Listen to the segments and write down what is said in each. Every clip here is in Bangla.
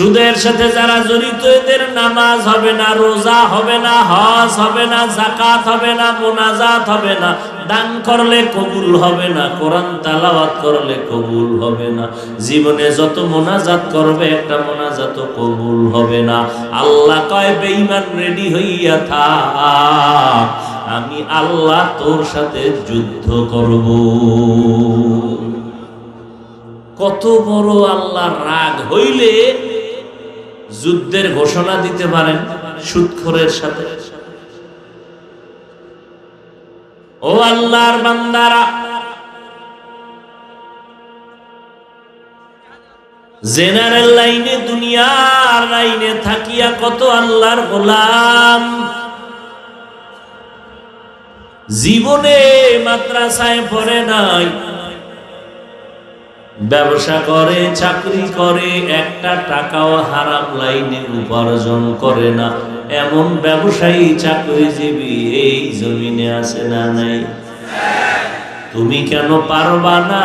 সুদের সাথে যারা জড়িত, এদের নামাজ হবে না, রোজা হবে না, হজ হবে না জাকাত হবে না, মোনাজাত হবে না, দান করলে কবুল হবে না, কোরআন তালাওয়াত করলে কবুল হবে না। জীবনে যত মোনাজাত করবে, একটা মোনাজাত কবুল হবে না। আল্লাহ কয়, বেঈমান রেডি হইয়া থাক, আমি আল্লাহ তোর সাথে যুদ্ধ করব। কত বড় আল্লাহর রাগ হইলে যুদ্ধের ঘোষণা দিতে পারেন সুৎখরের সাথে। ও আল্লাহর বান্দারা, জেনারেল লাইনে, দুনিয়ার লাইনে থাকিয়া কত আল্লাহর গোলাম। জীবনে মাদ্রাসায় পড়ে নাই ব্যবসা করে, চাকরি করে, একটা টাকাও হারাম লাইনে উপার্জন করে না। এমন ব্যবসায়ী চাকরিজীবী এই জমিনে আছে না নাই? তুমি কেন পারবা না?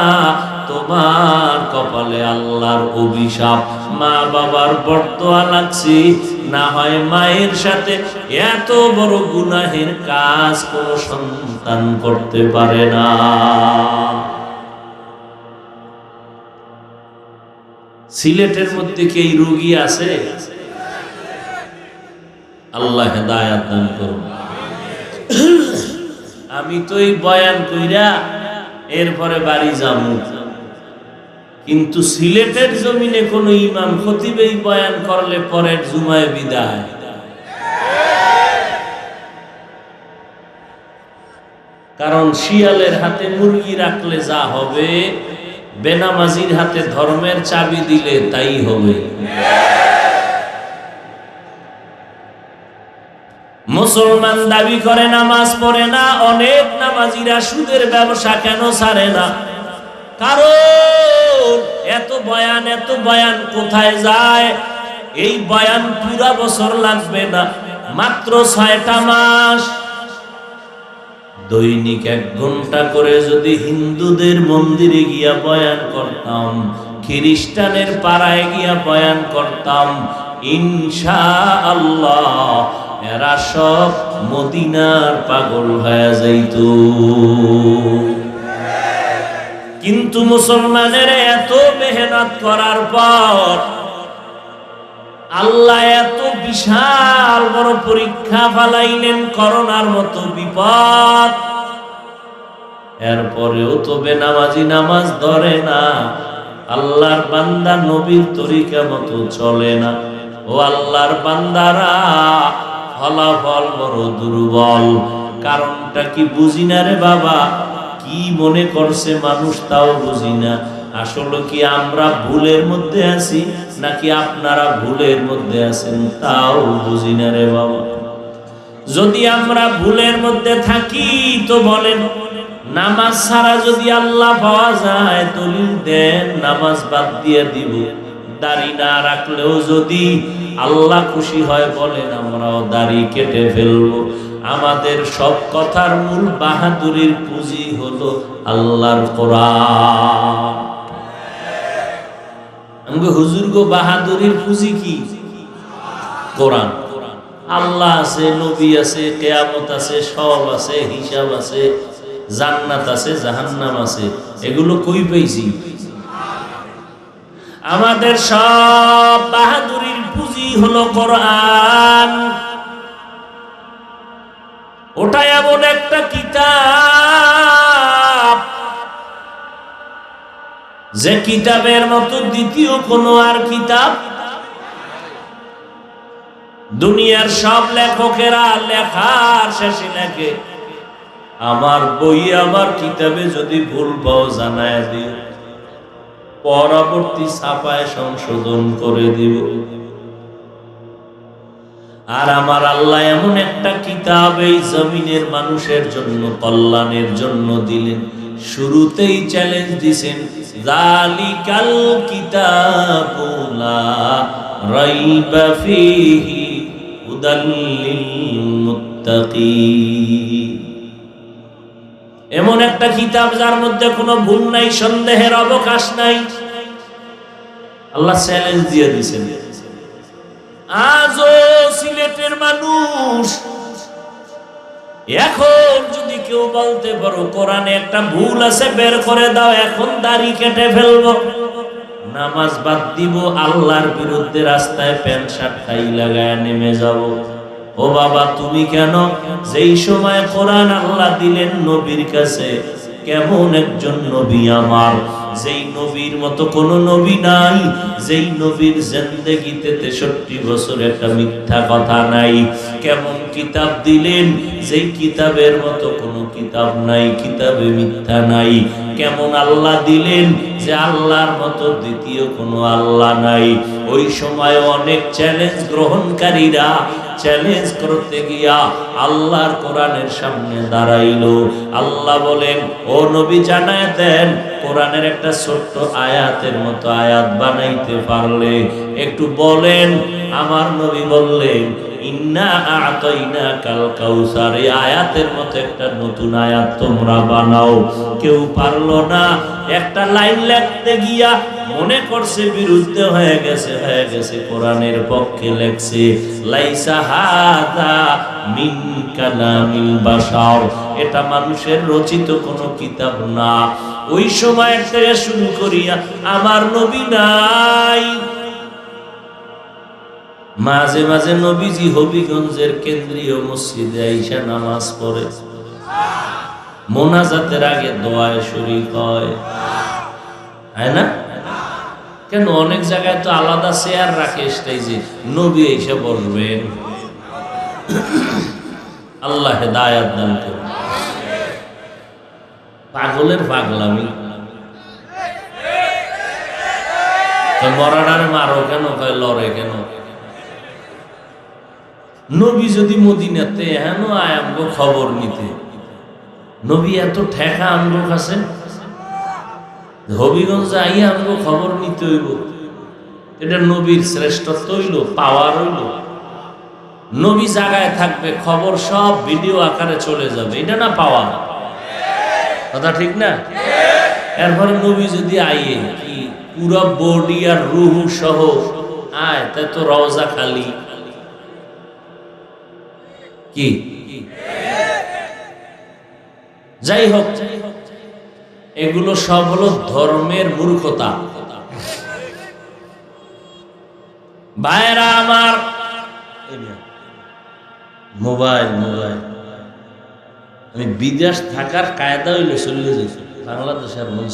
তোমার কপালে আল্লাহর অভিশাপ। মা বাবার বর্তোয়া লাগছি, না হয় মায়ের সাথে এত বড় গুনাহের কাজ কোন সন্তান করতে পারে না। সিলেটের মধ্যে কি এই রোগী আছে? আল্লাহ হেদায়াত দান করুন। আমি তো এই বয়ান কইরা এরপরে বাড়ি যাব। কিন্তু সিলেটের জমিনে কোন ইমাম খতিব বয়ান করলে পরের জুমায় বিদায়। কারণ শিয়ালের হাতে মুরগি রাখলে যা হবে বেনামাজির হাতে ধর্মের চাবি দিলে তাই হবে। মুসলমান দাবি করে, নামাজ পড়ে না, অনেক নামাজিরা সুদের ব্যবসা কেন ছাড়ে না? কারণ এত বয়ান এত বয়ান কোথায় যায়? এই বয়ান পুরা বছর লাগবে না, মাত্র ছয়টা মাস। দৈনিক এক ঘণ্টা করে যদি হিন্দুদের মন্দিরে গিয়া বয়ান করতাম, খ্রিস্টানের পাড়ায় গিয়া বয়ান করতাম ইনশা আল্লাহ এরা সব মদিনার পাগল হয়ে যাইত। কিন্তু মুসলমানের এত মেহনত করার পর আল্লাহ এত বিশাল বড় পরীক্ষা ফালাইলেন করোনার মতো বিপদ। এরপরেও তো বেনামাজি নামাজ ধরে না। আল্লাহর বান্দা নবীর তরিকা মতো চলে না। ও আল্লাহর বান্দারা ফলাফল বড় দুর্বল। কারণটা কি বুঝি না রে বাবা? কি মনে করছে মানুষ তাও বুঝি না আসলে কি আমরা ভুলের মধ্যে আছি, নাকি আপনারা ভুলের মধ্যে আছেন? তাও বুঝি না রে বাবা। যদি আমরা ভুলের মধ্যে থাকি, তো বলেন, নামাজ ছাড়া যদি আল্লাহ পাওয়া যায়, দলিল দেন, নামাজ বাদ দিয়ে দিব। দাড়ি না রাখলেও যদি আল্লাহ খুশি হয়, বলেন, আমরাও দাড়ি কেটে ফেলব। আমাদের সব কথার মূল বাহাদুরির পুঁজি হলো আল্লাহর কোরআন। হুজুর গো বাহাদুরির পুঁজি কি? কোরআন। আল্লাহ আছে, নবী আছে, কেয়ামত আছে, সব আছে, হিসাব আছে, জান্নাত আছে, জাহান্নাম আছে। এগুলো কই পেয়েছি? আমাদের সব বাহাদুরির পুঁজি হলো কোরআন। ওটা এমন একটা কিতাব। যে কিতাবের মতো দ্বিতীয় কোনো আর কিতাব? দুনিয়ার সব লেখকেরা লেখার শেষে লেখে, আমার বই আমার কিতাবে যদি ভুল পাও জানায় দিও, পরবর্তী ছাপায় সংশোধন করে দিব আর আমার আল্লাহ এমন একটা কিতাব এই জমিনের মানুষের জন্য, কল্যাণের জন্য দিলেন। শুরুতেই চ্যালেঞ্জ দিছেন জালিকাল কিতাবুলা রাইবা ফিহি মুত্তাকিন এমন একটা কিতাব যার মধ্যে কোনো ভুল নাই, সন্দেহের অবকাশ নাই। আল্লাহ চ্যালেঞ্জ দিয়ে দিয়েছেন। আজও সিলেটের মানুষ এখন যদি কেউ বলতে পারো, কোরআনে একটা ভুল আছে, বের করে দাও, এখন দাড়ি কেটে ফেলব। নামাজ বাদ দিব, আল্লাহর বিরুদ্ধে রাস্তায় প্যান্ট শার্ট টাই লাগায় নেমে যাব। ও বাবা, তুমি কেন? যেই সময় কোরআন আল্লাহ দিলেন নবীর কাছে, কেমন একজন নবী আমার। যেই নবীর মতো কোন নবী নাই, যেই নবীর জিন্দেগিতে তেষট্টি বছর একটা মিথ্যা কথা নাই। কেমন কিতাব দিলেন? যেই কিতাবের মতো কোনো কিতাব নাই, কিতাবে মিথ্যা নাই। কেমন আল্লাহ দিলেন? যে আল্লাহর মতো দ্বিতীয় কোনো আল্লাহ নাই। ওই সময় অনেক চ্যালেঞ্জ গ্রহণকারীরা চ্যালেঞ্জ করতে গিয়া আল্লাহর কোরআনের সামনে দাঁড়াইলো। আল্লাহ বলেন, ও নবী জানায় দেন, কোরআনের একটা ছোট্ট আয়াতের মতো আয়াত বানাইতে পারলে। একটু বলেন, আমার নবী বললেন আয়াতের মতো একটা নতুন আয়াত তোমরা বানাও। কেউ পারল না, একটা লাইন লিখতে গিয়া মনে করছে বিরুদ্ধে হয়ে গেছে হয়ে গেছে, কোরআনের পক্ষে লেখছে, লাইসা হাদা মিন কালামিল বাশার। এটা মানুষের রচিত কোনো কিতাব না। ওই সময় থেকে শুরু করিয়া আমার নবী নাই। মাঝে মাঝে নবীজি হবিগঞ্জের কেন্দ্রীয় মসজিদে আইসা নামাজ পড়ে। মোনাজাতের আগে দোয়ায় হয়। হয় না? কেন অনেক জায়গায় তো আলাদা চেয়ার রাখে স্টেজে নবী এসে বলবেন, আল্লাহ হেদায়াত দান করুন। পাগলের পাগলামি। মরাডার মারো কেন? লড়ে কেন? নবী যদি মদিনাতে, হেন আয় আমগো খবর নিতে। নবী এত ঠেকা আমগো কাছে? হবিগঞ্জ আই আমগো খবর নিতে হইব। এটা নবীর শ্রেষ্ঠত্ব হইল পাওয়ার হইল। নবী জায়গায় থাকবে, খবর সব ভিডিও আকারে চলে যাবে। এটা না পাওয়া কথা ঠিক না? এরপরে নবী যদি আইয়ে, কি পুরো বডি আর রুহু সহ, আয় তাই তো রওজা খালি। কি? যাই হোক এগুলো সব হলো ধর্মের মূর্খতা। ভাইরা আমার মোবাইল মোবাইল। আমি বিদেশ থাকার কায়দা হইলে চলে যাইছি বাংলাদেশ মন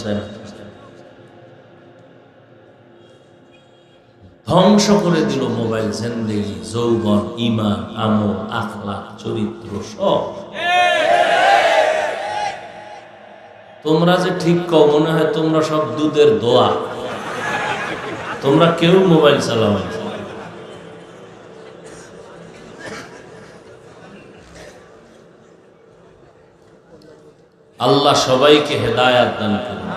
ধ্বংস করে দিল মোবাইল, জিন্দেগি, যৌবন, ইমান, আমল আখলা চরিত্র, সব। তোমরা যে ঠিক কও, মনে হয় তোমরা সব দুধের দোয়া। তোমরা কেউ মোবাইল চালাও আল্লাহ সবাইকে হেদায়াত দান করুন।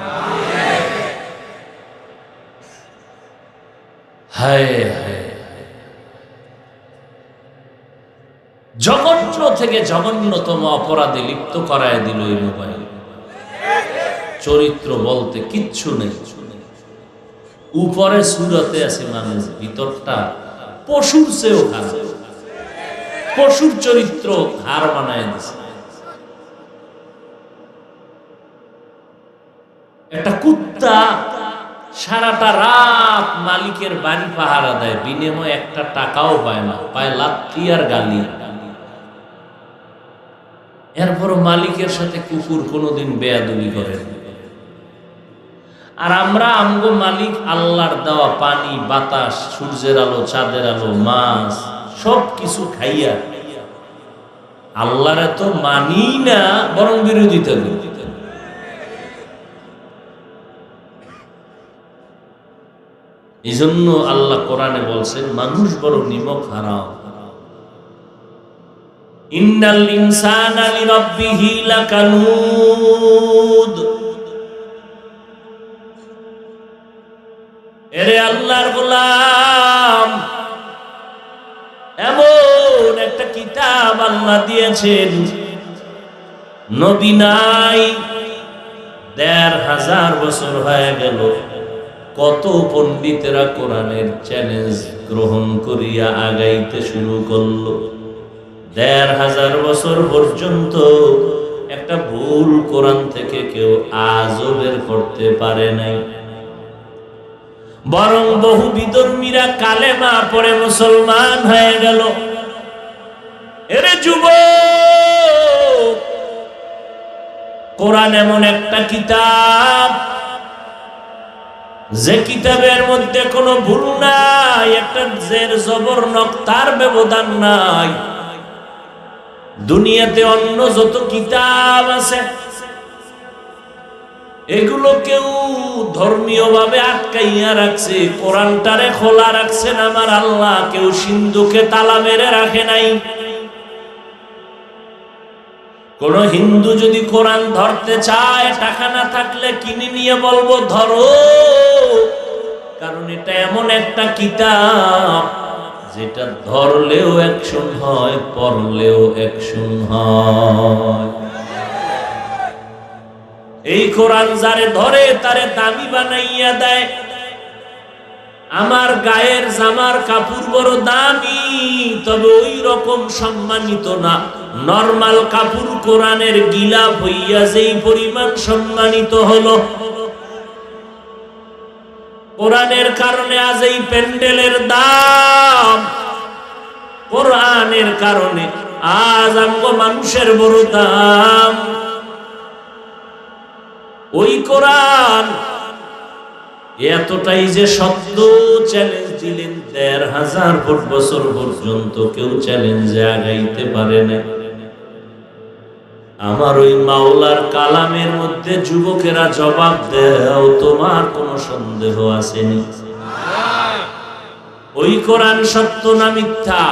জঘন্য থেকে জঘন্যতম অপরাধে লিপ্ত করায় দিল এই মোবাইল। চরিত্র বলতে কিচ্ছু নেই। উপরে সুরতে আছে মানুষ, ভিতরটা পশুর চেয়েও খারাপ। পশুর চরিত্র হার বানায় দিছে। একটা কুত্তা সারাটা রাত মালিকের বাড়ি পাহারা দেয়, বিনিময়ে একটা টাকাও পায় না, পায় লাত্তি আর গালি। এরপর মালিকের সাথে কুকুর কোনোদিন বেয়াদবি করে না। আর আমরা আমগো মালিক আল্লাহর দেওয়া পানি, বাতাস, সূর্যের আলো, চাঁদের আলো, মাছ সব কিছু খাইয়া আল্লাহর এত মানি না, বরং বিরোধিতা করি। এই জন্য আল্লাহ কোরআনে বলছেন, মানুষ বড় নিমক লাকানুদ। এরে আল্লাহর গোলাম, এমন একটা কিতাব আল্লাহ দিয়েছেন, নবী নাই, দেড় হাজার বছর হয়ে গেল, কত পণ্ডিতেরা কোরআনের চ্যালেঞ্জ গ্রহণ করিয়া আগাইতে শুরু করল। দেড় হাজার বছর পর্যন্ত একটা ভুল কোরআন থেকে কেউ আজও বের করতে পারে নাই। বরং বহু বিধর্মীরা কালেমা পড়ে মুসলমান হয়ে গেল। এরে যুব কোরআন এমন একটা কিতাব, যে কিতাবের মধ্যে কোনো ভুল নাই, একটা জের জবর নক্তার ব্যবধান নাই। দুনিয়াতে অন্য যত কিতাব আছে এগুলো কেউ ধর্মীয় ভাবে আটকাইয়া রাখছে, কোরআনটারে খোলা রাখছেন আমার আল্লাহ, কেউ সিন্ধুকে তালা মেরে রাখে নাই। কোন হিন্দু যদি কোরআন ধরতে চায়, টাকা না থাকলে কিনে নিয়ে বলব, ধরো। কারণ এটা এমন একটা কিতাব, যেটা ধরলেও অ্যাকশন হয়, পড়লেও অ্যাকশন হয়। এই কোরআন যারে ধরে, তারে দামি বানাইয়া দেয়। আমার গায়ের জামার কাপড় বড় দামি, তবে ওই রকম সম্মানিত না। নরমাল কাপড় কোরআনের গিলা হইয়া যেই পরিমাণ সম্মানিত হলো। কোরআনের কারণে আজ এই প্যান্ডেলের দাম। কোরআনের কারণে আজ আমগো মানুষের বড় দাম। ওই কোরআন এতটাই যে সত্য চ্যালেঞ্জ দিলেন দেড় হাজার ফুট বছর পর্যন্ত কেউ চ্যালেঞ্জে আগাইতে পারে না আমার ওই মাওলার কালামের মধ্যে যুবকেরা জবাব দেও, তোমার কোনো সন্দেহ আসেনি। ওই কোরআন সত্য না মিথ্যা?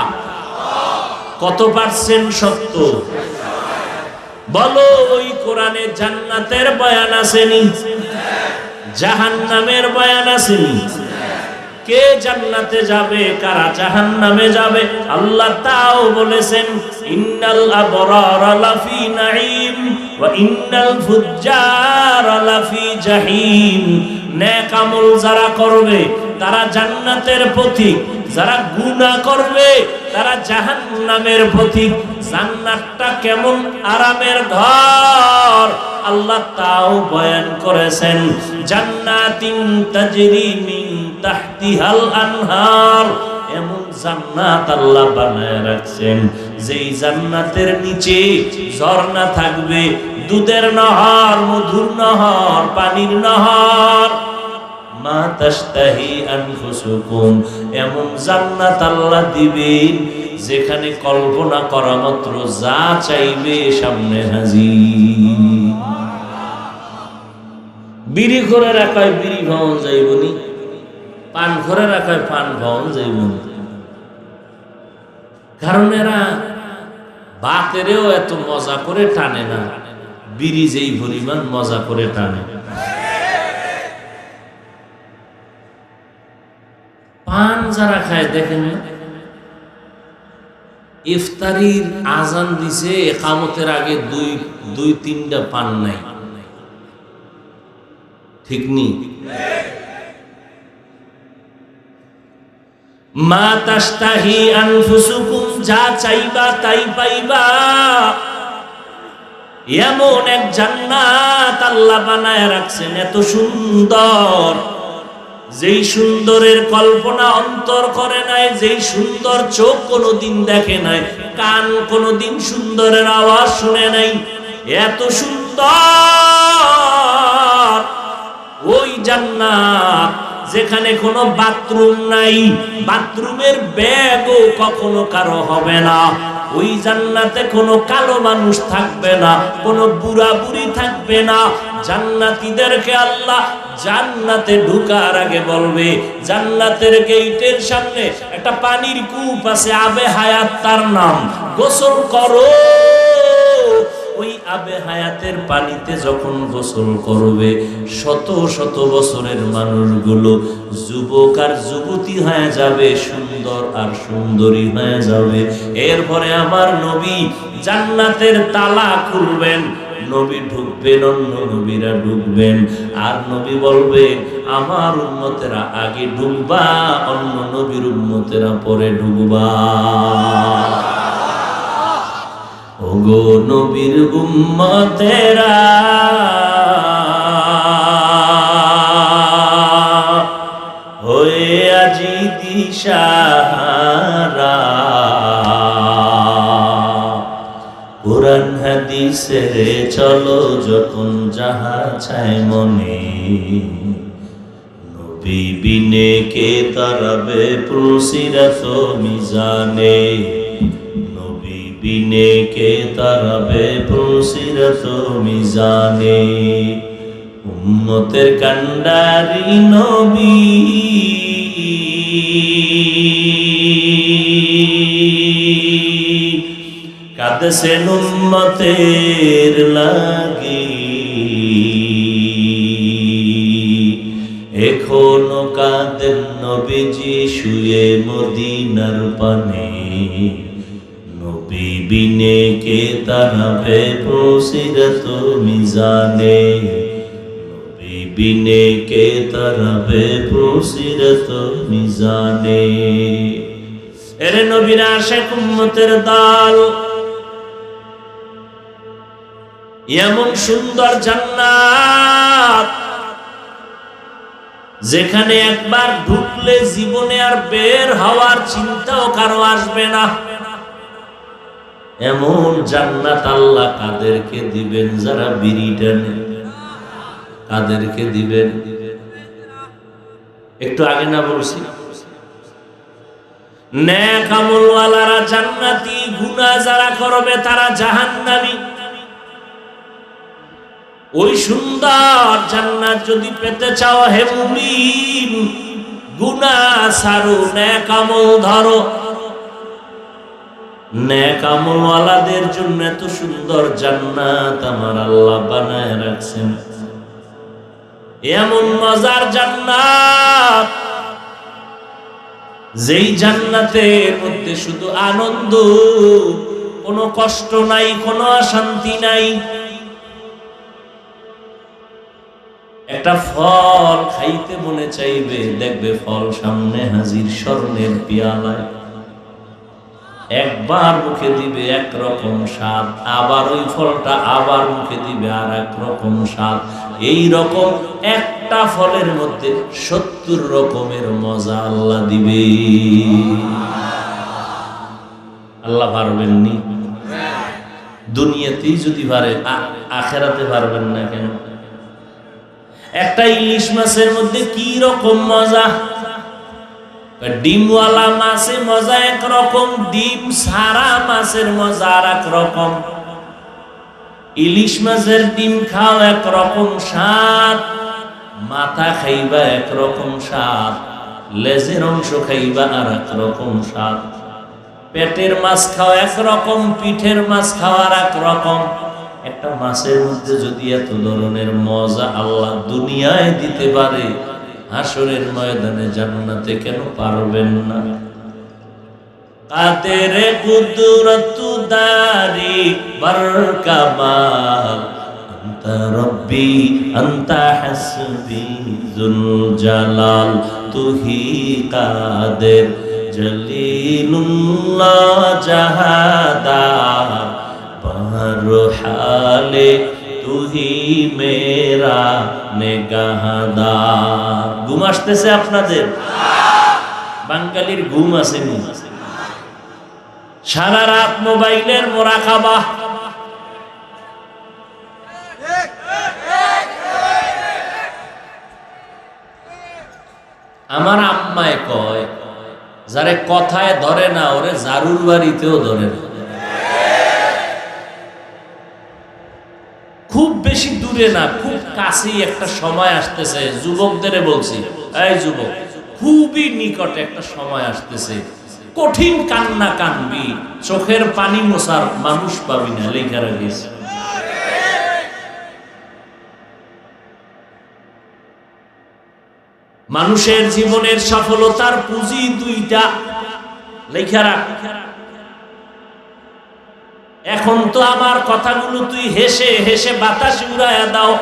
কত পার্সেন্ট সত্য? বলো, ওই কোরআনে জান্নাতের বয়ান আসেনি? জাহান্নামের বয়ান আসেনি? কে জান্নাতে যাবে? কারা জাহান্নামে যাবে? আল্লাহ তাও বলেছেন, ইন্নাল আবরার লাফি নাঈম ওয়া ইন্নাল ফুজ্জার লাফি জাহিম। নেক আমল যারা করবে, তারা জান্নাতের পথিক যারা গুনাহ করবে, তারা জাহান্নামের পথিক জান্নাতটা কেমন আরামের ঘর। আল্লাহ তাও বয়ান করেছেন, জান্নাতিন তাজরি মিন তাহতিহাল আনহার। এমন জান্নাত আল্লাহ বানায় রাখছেন, যেই জান্নাতের নিচে ঝর্ণা থাকবে, দুধের নহর, মধুর নহর, পানির নহর। মা তাস্তাহি আনফুসুকুম, এমন জান্নাত আল্লাহ দিবেন যেখানে কল্পনা করা মাত্র যা চাইবে সামনে হাজির। বিড়ি করে রাখায় বিড়ি ভবন যাইবনি, পান ঘরে রাখায় পান ভবন যাইবনি। কারণ এরা বাতেরেও এত মজা করে টানে না, বিড়ি যেই পরিমাণ মজা করে টানে। যারা খায় দেখেন ইফতারির আজান দিছে, একামতের আগে দুই দুই, তিনটা পান নাই। ঠিক নি? যা চাইবা তাই পাইবা। এমন এক জান্নাত আল্লাহ বানায় রাখছেন, এত সুন্দর। যেই সুন্দরের কল্পনা অন্তর করে নাই, যেই সুন্দর চোখ কোনোদিন দেখে নাই, কান কোনোদিন সুন্দরের আওয়াজ শুনে নাই। এত সুন্দর ওই জান্নাত যেখানে কোনো বাথরুম নাই, বাথরুমের ব্যাগও কখনো কারও হবে না। ওই জান্নাতে কোনো কালো মানুষ থাকবে না, কোনো বুড়া বুড়ি থাকবে না জান্নাতীদেরকে আল্লাহ জান্নাতে ঢুকার আগে বলবে, জান্নাতের গেইটের সামনে একটা পানির কূপ আছে, আবে হায়াত তার নাম। গোসল করো। ওই আবে হায়াতের পানিতে যখন গোসল করবে, শত শত বছরের মানুষগুলো যুবক আর যুবতী হয়ে যাবে, সুন্দর আর সুন্দরী হয়ে যাবে। এরপরে আমার নবী জান্নাতের তালা খুলবেন নবী ঢুকবেন, অন্য নবীরা ঢুকবেন। আর নবী বলবে, আমার উন্মতেরা আগে ঢুকবা, অন্য নবীর উন্মতেরা পরে ঢুকবা। ওগো নবীর উম্মতেরা হাদিসের চলো যখন যাহা চায় মনে। নবী বিনে কে তারাবে প্রসিরাত মিজানে। নবী বিনে কে তারাবে প্রসিরাত মিজানে। উম্মতের কান্ডারি নবী। কাঁদছেন উম্মতের লাগি। এখনও কাঁদেন নবীজি শুয়ে মদিনার পানে? নবী বিনে কে তারাবে প্রসিরত মিজানে? নবী বিনে কে তারাবে প্রসিরত মিজানে? এরে নবীরা শেখ উম্মতের দল এমন সুন্দর জান্নাত যেখানে একবার ঢুকলে জীবনে আর বের হওয়ার চিন্তাও কারও আসবে না। এমন জান্নাত আল্লাহ কাদেরকে দিবেন যারা বিড়ি টানে। কাদেরকে দিবেন। একটু আগে না বলছি। ন্যাক জান্নাতি গুনাহ যারা করবে তারা জাহান্নামী। ওই সুন্দর জান্নাত যদি পেতে চাও হে মুমিন, গুনাহ সারু ন্যাক আমল ধরো। ন্যাক আমলওয়ালাদের জন্য এত সুন্দর জান্নাত আমার আল্লাহ বানায় রাখছেন। এমন মজার জান্নাত, যেই জান্নাতের মধ্যে শুধু আনন্দ, কোনো কষ্ট নাই, কোনো অশান্তি নাই। একটা ফল খাইতে মনে চাইবে, দেখবে ফল সামনে হাজির স্বর্ণের পিয়ালায়। একবার মুখে দিবে এক রকম স্বাদ, আবার ওই ফলটা আবার মুখে দিবে আর এক রকম স্বাদ। এই রকম একটা ফলের মধ্যে সত্তর রকমের মজা আল্লাহ দিবে। আল্লাহ পারবেননি দুনিয়াতেই যদি পারে আখেরাতে পারবেন না কেন? একটা ইলিশ মাছের মধ্যে কি রকম মজা? ডিমওয়ালা মাছে মজা, একরকম ডিম সারা মাছের মজা আর রকম। ইলিশ মাছের ডিম খাও, একরকম স্বাদ। মাথা খাইবা, একরকম স্বাদ। লেজের অংশ খাইবা আর রকম স্বাদ। পেটের মাছ খাওয়া একরকম, পিঠের মাছ খাওয়ার এক রকম। একটা মাছের মধ্যে যদি এত ধরনের মজা আল্লাহ দুনিয়ায় দিতে পারে আসরের ময়দানে জান্নাতে কেন পারবেন না? কাতের দারি আন্তা রব্বি, আন্তা হাসবি জুল জালাল, তুহি কাদের জলিলুল্লাহ বাহর হালে তুহি মেরা নেগাহাদার ঘুম আসতেছে আপনাদের? বাঙালির ঘুম আসেনি সারা রাত মোবাইলের মোরাকাবা আমার আম্মায় কয়, যারে কথায় ধরে না, ওরে জারুর বাড়িতেও ধরে না। খুব বেশি দূরে না, খুব কাছেই একটা সময় আসতেছে। যুবকদের বলছি, এই যুবক, খুবই নিকটে একটা সময় আসতেছে। কঠিন কান্না কানবি, চোখের পানি মোছার মানুষ পাবি না, লেখা রাখিস মানুষের জীবনের সফলতার পুঁজি দুইটা, লেখা রাখ। এখন তো আমার কথাগুলো তুই হেসে হেসে বাতাস উড়াইয়া দাও।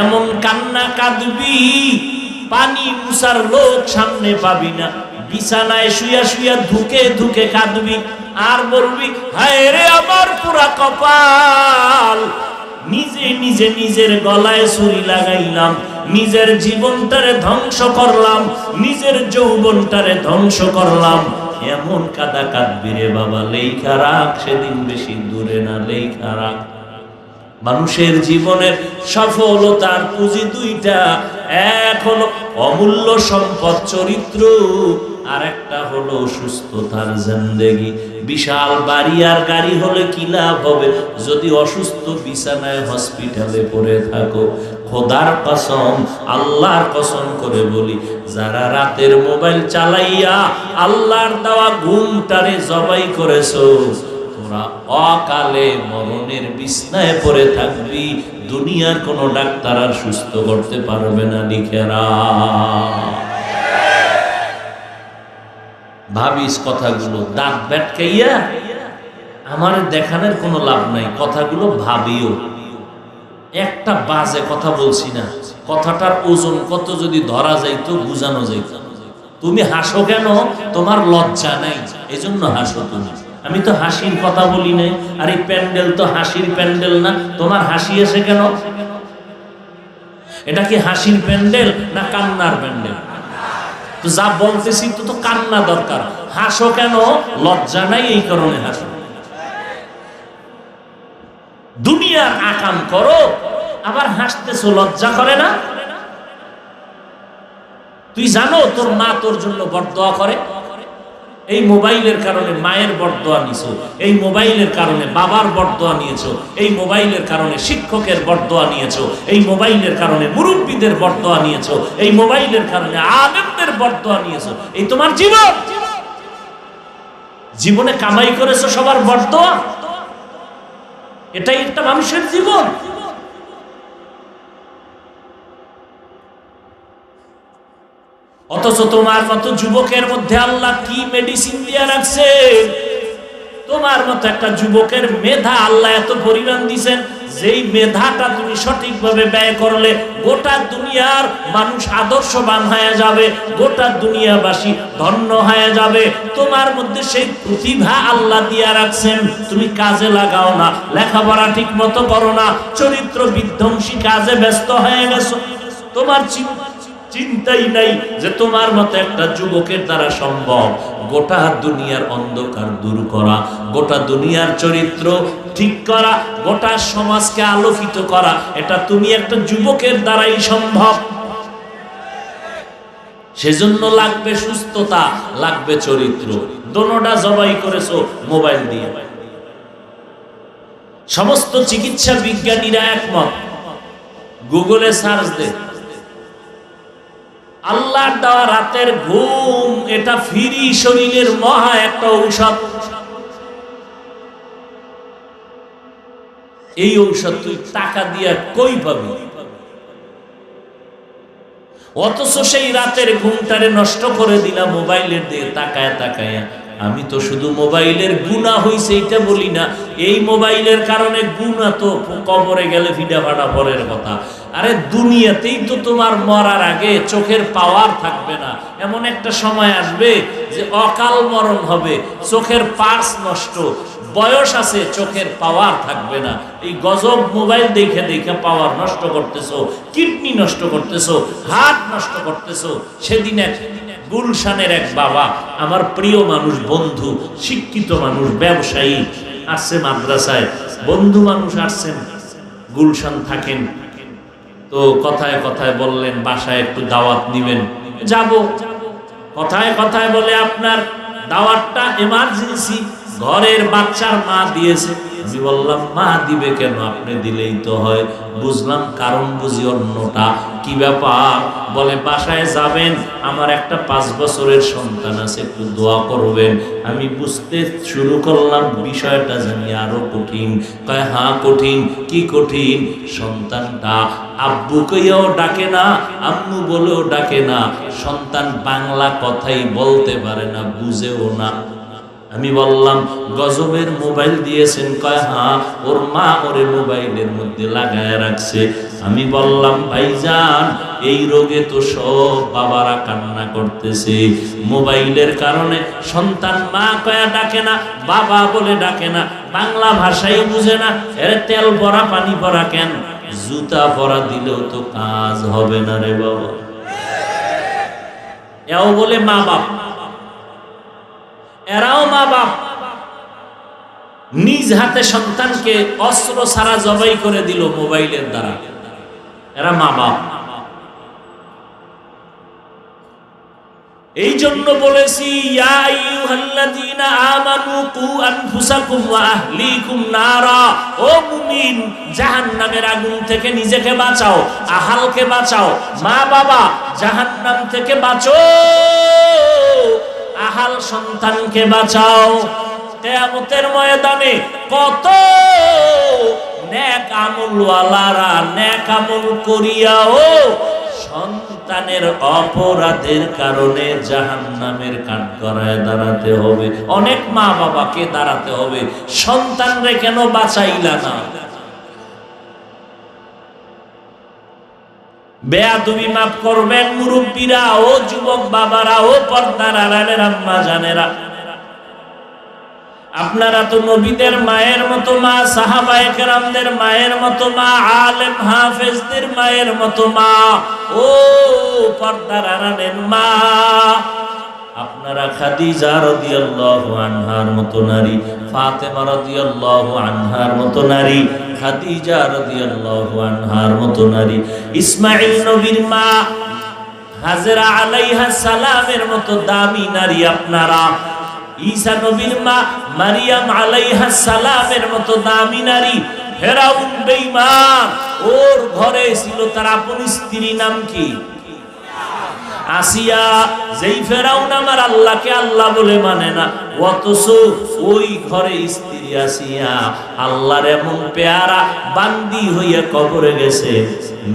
এমন কান্না কাঁদবি, পানি মুসার লোক সামনে পাবি না। বিছানায় শুয়া শুয়া ধুকে ধুকে কাঁদবি। আর বলবি হায় রে আমার পুরা কপাল! নিজে নিজে নিজের গলায় ছুরি লাগাইলাম, নিজের জীবনটারে ধ্বংস করলাম, নিজের যৌবনটারে ধ্বংস করলাম। এমন কাদা কাঁদবি রে বাবা লেখা রাখ, সেদিন বেশি দূরে না লেখা রাখ। মানুষের জীবনের সফলতার পুঁজি দুইটা হলো অমূল্য সম্পদ চরিত্র আর একটা হলো সুস্থতার জিন্দেগি। বিশাল বাড়ি আর গাড়ি হলে কি লাভ হবে? যদি অসুস্থ বিছানায় হসপিটালে পড়ে থাকো, খোদার কসম, আল্লাহর কসম করে বলি, যারা রাতের মোবাইল চালাইয়া আল্লাহর দেওয়া ঘুমটারে জবাই করেছ, তোরা অকালে মরণের বিছনায় পড়ে থাকবি দুনিয়ার কোনো ডাক্তার আর সুস্থ করতে পারবে না লিখেরা ভাবিস কথাগুলো, দাঁত ব্যাটকাইয়া আমার দেখানোর কোনো লাভ নাই, কথাগুলো ভাবিও। একটা বাজে কথা বলছি না, কথাটার ওজন কত যদি ধরা যাইতো, বুঝানো যাইত তুমি হাসো কেন? তোমার লজ্জা নাই, এজন্য হাসো তুমি। আমি তো হাসির কথা বলি নাই। আর এই প্যান্ডেল তো হাসির প্যান্ডেল না। তোমার হাসি এসে কেন? এটা কি হাসির প্যান্ডেল না কান্নার প্যান্ডেল? তো যা বলতেছি তো তো কান্না দরকার। হাসো কেন? লজ্জা নাই এই কারণে হাসো। দুনিয়ার আকাম করো, আবার হাসতেছো, লজ্জা করে না? তুই জানো তোর মা তোর জন্য বরদোয়া করে? এই মোবাইলের কারণে মায়ের বরদোয়া নিছো, এই মোবাইলের কারণে বাবার বরদোয়া নিয়েছো, এই মোবাইলের কারণে শিক্ষকের বরদোয়া নিয়েছো, এই মোবাইলের কারণে মুরব্বীদের বরদোয়া নিয়েছো, এই মোবাইলের কারণে আলেমদের বরদোয়া নিয়েছো, এই তোমার জীবন। জীবনে কামাই করেছ সবার বরদোয়া? এটাই একটা মানুষের জীবন। অথচ তোমার মতো যুবকের মধ্যে আল্লাহ কি মেডিসিন দিয়ে রাখছে? তোমার মতো একটা যুবকের মেধা আল্লাহ এত পরিমাণ দিছেন, যেই মেধাটা তুমি সঠিকভাবে ব্যয় করলে গোটা দুনিয়ার মানুষ আদর্শবান হয়ে যাবে, গোটা দুনিয়াবাসী ধন্য হয়ে যাবে। তোমার মধ্যে সেই প্রতিভা আল্লাহ দিয়া রাখছেন, তুমি কাজে লাগাও না, লেখাপড়া ঠিক মতো করো না চরিত্র বিধ্বংসী কাজে ব্যস্ত হয়ে গেছো। তোমার চিন্তা চিন্তাই নাই যে তোমার মতো একটা যুবকের দ্বারা সম্ভব। গোটা দুনিয়ার অন্ধকার দূর করা, গোটা দুনিয়ার চরিত্র ঠিক করা, গোটা সমাজকে আলোকিত করা, এটা তুমি একটা যুবকের দ্বারাই সম্ভব। সেজন্য লাগবে সুস্থতা, লাগবে চরিত্র। দোনোটা জবাই করেছ, মোবাইল দিয়ে। সমস্ত চিকিৎসা বিজ্ঞানীরা একমত। গুগলে সার্চ দে। আল্লাহর দেওয়া রাতের ঘুম, এটা ফিরি শরীরের মহা একটা ঔষধ। এই ঔষধ তুই টাকা দিয়া কই পাবি? অথচ সেই রাতের ঘুমটারে নষ্ট করে দিলাম মোবাইলের দিয়ে তাকায় তাকায়। আমি তো শুধু মোবাইলের গুণা হইছে এইটা বলি না। এই মোবাইলের কারণে গুণা তো কবরে গেলে ফিডা ফাটা পরের কথা। আরে, দুনিয়াতেই তো তোমার মরার আগে চোখের পাওয়ার থাকবে না। এমন একটা সময় আসবে যে অকাল মরণ হবে, চোখের পার্স নষ্ট, বয়স আছে, চোখের পাওয়ার থাকবে না। এই গজব মোবাইল দেখে দেখে পাওয়ার নষ্ট করতেছো, কিডনি নষ্ট করতেছো হার্ট নষ্ট করতেছো, সেদিন এক গুলশানের এক বাবা, আমার প্রিয় মানুষ, বন্ধু, শিক্ষিত মানুষ, ব্যবসায়ী, আসছে মাদ্রাসায়। বন্ধু মানুষ আসছেন, গুলশান থাকেন। তো কথায় কথায় বললেন, বাসায় একটু দাওয়াত নিবেন। যাব। কথায় কথায় বলে, আপনার দাওয়াতটা এমার্জেন্সি ঘরের বাচ্চার মা দিয়েছে। আমি বললাম, মা দিবে কেন? আপনি দিলেই তো হয়। বুঝলাম, কারণ বুঝি অন্যটা। কি ব্যাপার? বলে, বাসায় যাবেন, আমার একটা পাঁচ বছরের সন্তান আছে, একটু দোয়া করবেন। আমি বুঝতে শুরু করলাম, বিষয়টা জানি আরও কঠিন। কয় হ্যাঁ কঠিন, কি কঠিন? সন্তানটা আব্বু কইয়াও ডাকে না, আম্মু বলেও ডাকে না। সন্তান বাংলা কথাই বলতে পারে না, বুঝেও না। আমি বললাম, গজবের মোবাইল দিয়েছেন, কয় হ্যাঁ ওর মা ওরে মোবাইলের মধ্যে লাগায় রাখছে। আমি বললাম, ভাইজান, এই রোগে তো সব বাবারা কান্না করতেছে। মোবাইলের কারণে সন্তান মা কয়া ডাকে না, বাবা বলে ডাকে না, বাংলা ভাষাই বুঝে না, এর তেল ভরা, পানি ভরা কেন? জুতা পরা দিলেও তো কাজ হবে না রে বাবা। এও বলে, মা বাপ এরাও মা বাপ। নিজ হাতে সন্তানকে অস্ত্র ছাড়া জবাই করে দিল মোবাইলের দ্বারা। এরা মা বাপ। এই জন্য বলেছি মুমিন, জাহান্নামের আগুন থেকে নিজেকে বাঁচাও, আহালকে বাঁচাও। মা বাবা, জাহান্নাম থেকে বাঁচো। আহাল সন্তানকে বাঁচাও। কেয়ামতের ময়দানে কত নেক আমলওয়ালারা নেক আমল করিয়াও সন্তানের অপরাধের কারণে জাহান্নামের কাঠ করায় দাঁড়াতে হবে। অনেক মা বাবাকে দাঁড়াতে হবে। সন্তানরে কেন বাঁচাইলা না? বেয়াদুবি মাফ করবেন আপনারা তো নবীদের মায়ের মতো মা, সাহাবায়ে কেরামদের মায়ের মতো মা, আলেম হাফেজদের মায়ের মতো মা, ও পর্দার আড়ালের মা। আপনারা খাদিজা রাদিয়াল্লাহু আনহার মতো নারী, ফাতেমা রাদিয়াল্লাহু আনহার মতো নারী, খাদিজা রাদিয়াল্লাহু আনহার মতো নারী। ইসমাঈল নবীর মা হাজরা আলাইহা সালামের মতো দামি নারী আপনারা। ঈসা নবীর মা মারিয়াম আলাইহা সালামের মতো দামি নারী। ফেরাউন বেঈমান, ওর ঘরে ছিল তার আপন স্ত্রী নাম কি? আসিয়া, যেই ফেরাউন আমার আল্লাহকে আল্লাহ বলে মানে না, অথচ ওই ঘরে স্ত্রী আসিয়া আল্লাহর এমন পেয়ারা বান্দি হইয়া কবরে গেছে।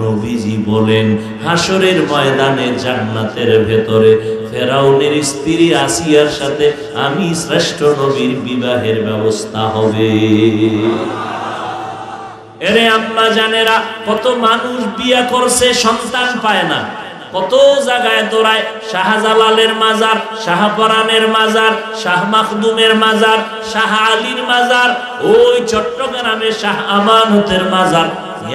নবীজি বলেন হাসরের ময়দানে জান্নাতের ভেতরে ফেরাউনের স্ত্রী আসিয়ার সাথে আমি শ্রেষ্ঠ নবীর বিবাহের ব্যবস্থা হবে। এরে আম্মা জানেরা, কত মানুষ বিয়া করছে সন্তান পায় না। কত জায়গায় দৌড়ায়? শাহজালালের মাজার, শাহপরানের মাজার, শাহ মাখদুমের মাজার, শাহ আলীর মাজার, ওই চট্টগ্রামের শাহ আমানতের মাজার।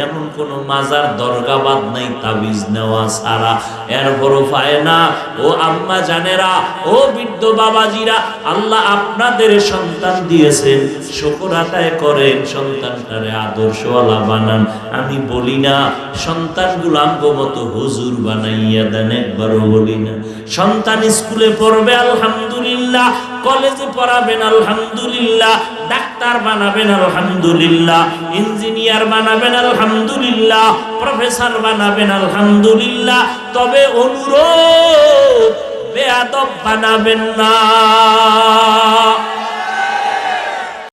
এমন কোন মাজার দরগাবাদ নাই, তাবিজ নেওয়া ছাড়া। এরপরও পায় না ও আম্মা জানেরা, ও বৃদ্ধ বাবাজিরা, আল্লাহ আপনাদের সন্তান দিয়েছেন। শুকর আদায় করেন, সন্তানটারে আদর্শওয়ালা বানান। আমি বলি না, সন্তানগুলো আমগো মতো হুজুর বানাইয়া দেন, একবারও বলি না। সন্তান স্কুলে পড়বে, আলহামদুলিল্লাহ। কলেজে পড়াবেন, আলহামদুলিল্লাহ। ডাক্তার বানাবেন, আলহামদুলিল্লাহ। ইঞ্জিনিয়ার বানাবেন, আলহামদুলিল্লাহ। প্রফেসর বানাবেন, আলহামদুলিল্লাহ। তবে অনুরোধ, বেয়াদব বানাবেন না।